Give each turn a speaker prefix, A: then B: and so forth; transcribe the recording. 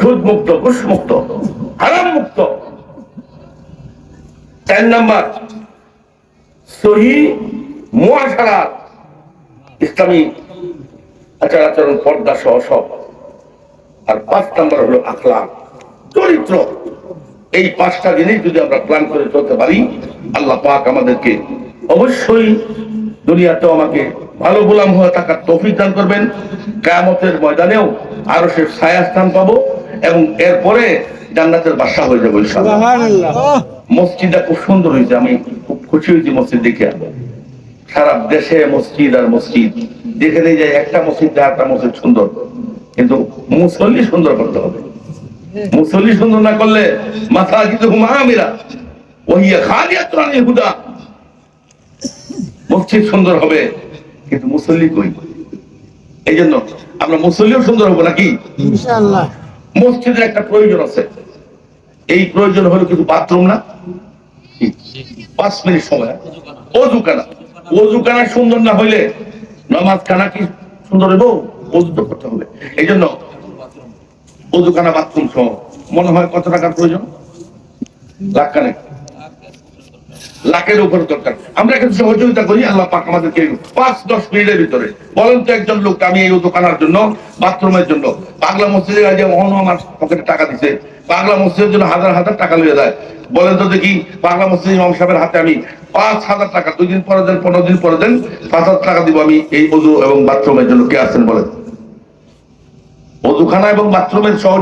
A: সুদ মুক্ত ঘুষ মুক্ত হারাম মুক্ত চার নাম্বার, সহি ইসলামী আচার আচরণ, পর্দা সহ সব। আর পাঁচ নাম্বার হলো আখলাক চরিত্র। এই পাঁচটা জিনিস যদি আমরা প্ল্যান করে চলতে পারি, আল্লাহ পাক আমাদেরকে অবশ্যই দুনিয়াতেও আমাকে ভালো গোলাম হয়ে থাকার তৌফিক দান করবেন। কায়ামতের ময়দানেও আরও সে ছায়া স্থান পাবো। এবং এরপরে জান্নাতের বাসা হয়ে যাব মসজিদটা খুব সুন্দর হয়েছে আমি খুব খুশি হয়েছি মসজিদ দেখে। সারা দেশে মসজিদ আর মসজিদ। দেখে দিয়ে যায় একটা মসজিদ আর একটা মসজিদ সুন্দর। কিন্তু মুসল্লি সুন্দর করতে হবে। মুসল্লি সুন্দর না করলে মাথা কিন্তু হুমামিরা ওহিয়া খালিয়াত রানী হুদা। মসজিদ সুন্দর হবে কিন্তু মুসল্লি কই? এই জন্য আমরা মুসল্লিও সুন্দর হব নাকি?
B: ইনশাআল্লাহ।
A: মসজিদের একটা প্রয়োজন আছে। এই প্রয়োজন হলো কিন্তু বাথরুম না? পাঁচ মিনিট সময়। অজুকানা অজুকানা সুন্দর না হইলে নামাজ কানা কি সুন্দর হইব? অজু করতে হবে। এই জন্য অজুকানা বাথরুম সহ। মনে হয় কত টাকার প্রয়োজন? লাখ কানে লাখের উপর দরকার। আমরা কিন্তু সহযোগিতা করি, আল্লাহ পাক আমাদেরকে পাঁচ, দশ মিনিটের ভিতরে। বলেন তো একজন লোক, আমি এই দোকানের জন্য, বাথরুমের জন্য পাগলা মসজিদে যে অহন আমার পকেটে টাকা দিছে পাগলা মসজিদের জন্য হাজার হাজার টাকা লিয়ে দেয়। বলেন তো দেখি পাগলা মসজিদ ইমাম সাহেবের হাতে আমি পাঁচ হাজার টাকা, দুই দিন পরে দেন, পনেরো দিন পরে দেন পাঁচ হাজার টাকা দিব আমি এই অজু এবং বাথরুমের জন্য। কে আছেন বলেন? অজুখানা এবং বাথরুমের সহ